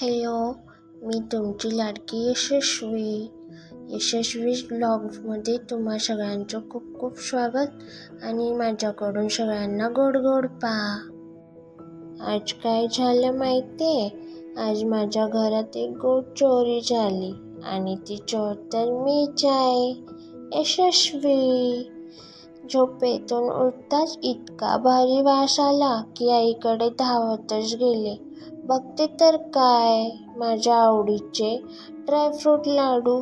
Hello मी तुमची लाडकी यशस्वी यशस्वी ब्लॉग्समध्ये तुम्हा सगळ्यांचं खूप खूप स्वागत आणि माझ्याकडून सगळ्यांना गोड गोड पा आज काय झालं माहिती आहे आज माझ्या घरात एक गोड चोरी झाली आणि ती चोर तर मीच आहे यशस्वी झोपेतून उठताच इतका भारी वास आला की आईकडे धावतच गेले. बघते तर काय माझ्या आवडीचे ड्रायफ्रूट लाडू.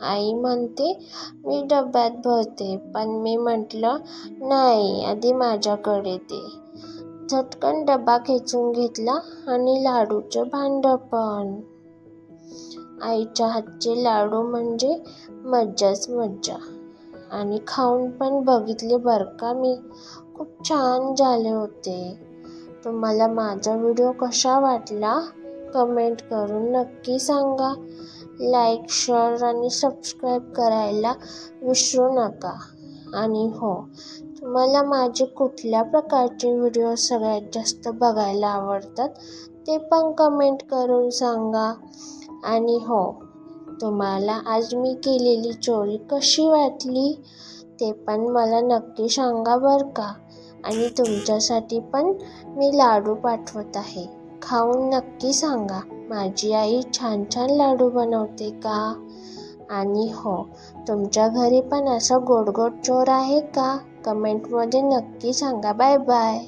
आई म्हणते मी डब्यात भरते पण मी म्हटलं नाही आधी माझ्याकडे दे. झटकन डबा खेचून घेतला आणि लाडूचं भांडं पण. आईच्या हातचे लाडू म्हणजे मज्जाच मज्जा. आणि खाऊन पण बघितले बरं का मी. खूप छान झाले होते. तुम्हाला माझा व्हिडिओ कसा वाटला? कमेंट करून नक्की सांगा. लाईक शेअर आणि सबस्क्राईब करायला विसरू नका. आणि हो तुम्हाला माझे कुठल्या प्रकारचे व्हिडिओ सगळ्यात जास्त बघायला आवडतात ते पण कमेंट करून सांगा. आणि हो तुम्हाला आज मी केलेली चोरी कशी वाटली ते पण मला नक्की सांगा बरं का? आणि तुमच्यासाठी पण मी लाडू पाठवत आहे. खाऊन नक्की सांगा माझी आई छान छान लाडू बनवते का? आणि हो तुमच्या घरी पण असं गोड गोड चोर आहे का? कमेंटमध्ये नक्की सांगा. Bye bye.